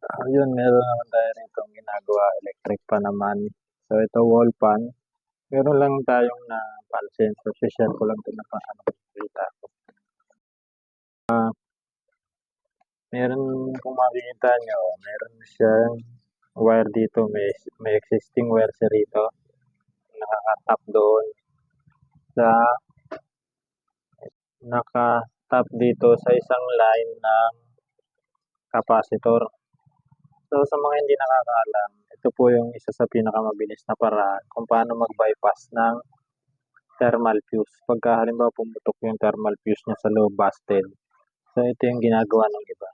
Ayun, meron naman tayo rito ginagawa, electric pa naman. So, ito wall fan. Meron lang tayong na pansin. So, share ko lang ito na paano kita ko. Ah, meron kung makikita nyo, meron siyang wire dito. May, may existing wire siya rito. Nakaka-tap doon sa naka-tap dito sa isang line ng capacitor. So, sa mga hindi nakakaalam, ito po yung isa sa pinakamabilis na paraan kung paano mag-bypass ng thermal fuse. Pagka halimbawa pumutok yung thermal fuse niya sa loob busted. So, ito yung ginagawa ng iba.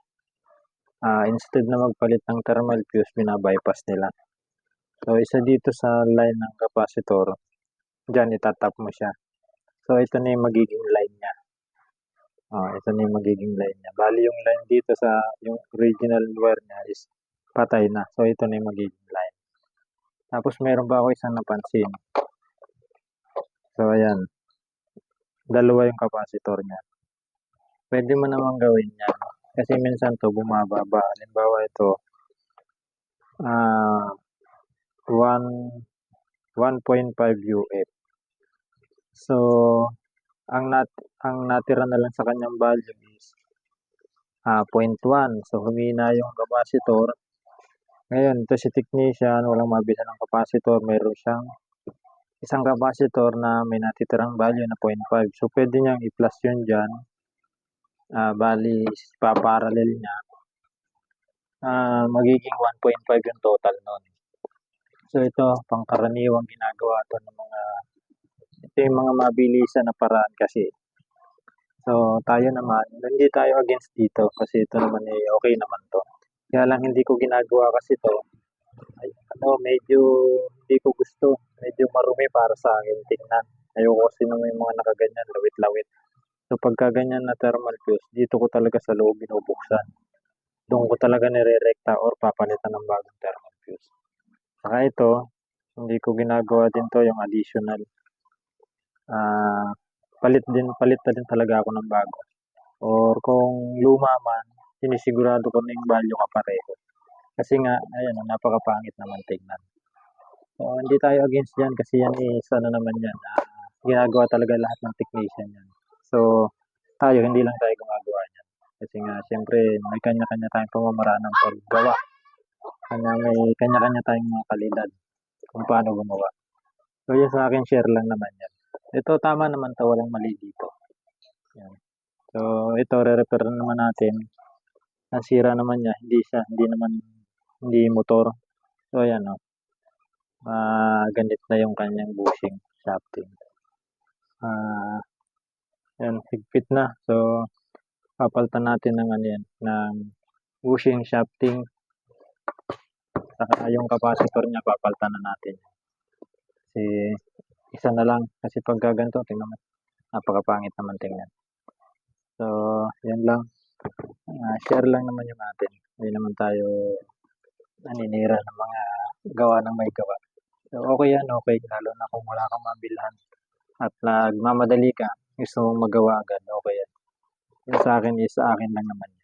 Uh, instead na magpalit ng thermal fuse, binabypass nila. So, isa dito sa line ng capacitor, dyan itatap mo siya. So, ito na yung magiging line niya. Uh, ito na yung magiging line niya. Bali yung line dito sa yung original wire niya is patay na. So, ito na yung magiging line. Tapos, meron ba ako isang napansin? So, ayan. Dalawa yung capacitor niya. Pwede mo naman gawin yan. Kasi minsan to bumababa. Halimbawa ito, uh, 1.5 UF. So, ang nat ang natira na lang sa kanyang value is uh, 0.1. So, humina yung capacitor ngayon, ito si technician, walang mabisa ng capacitor, mayroon siyang isang capacitor na may natitirang value na 0.5. So, pwede niyang i-plus yun dyan. Uh, bali, paparallel niya. Uh, magiging 1.5 yung total nun. So, ito, pangkaraniwang ginagawa to ng mga ito yung mga mabilisan na paraan kasi. So, tayo naman, hindi tayo against dito kasi ito naman eh, okay naman to. Kaya lang hindi ko ginagawa kasi to. Ay, ano, medyo hindi ko gusto. Medyo marumi para sa akin tingnan. Ayoko kasi nung may mga nakaganyan, lawit-lawit. So pagka ganyan na thermal fuse, dito ko talaga sa loob binubuksan. Doon ko talaga nire-recta or papalitan ng bagong thermal fuse. Saka ito, hindi ko ginagawa din to yung additional. Uh, palit din, palit na din talaga ako ng bago. Or kung luma man, sinisigurado ko na yung value kapareho. Kasi nga, ayan, napakapangit naman tignan. So, hindi tayo against yan kasi yan is ano naman yan. Uh, ginagawa talaga lahat ng technician yan. So, tayo, hindi lang tayo gumagawa yan. Kasi nga, siyempre, may kanya-kanya tayong pamamaraan ng paggawa. Kanya, may kanya-kanya tayong mga kalidad kung paano gumawa. So, yun sa akin, share lang naman yan. Ito, tama naman to, walang mali dito. Yan. So, ito, re-repair naman natin nasira naman niya, hindi siya, hindi naman, hindi motor. So, ayan o. Oh. Uh, ganit na yung kanyang bushing shafting. Uh, yan, higpit na. So, papaltan natin ng ano yan, ng bushing shafting. Saka yung capacitor niya, papaltan na natin. Kasi, isa na lang. Kasi pag ganito, tingnan mo, napakapangit naman tingnan. So, yan lang uh, share lang naman yung atin. Hindi naman tayo naninira ng mga gawa ng may gawa. So, okay yan, okay. Lalo na kung wala kang mabilhan at nagmamadali ka, gusto mong magawa agad, okay yan. Yung sa akin is sa akin lang naman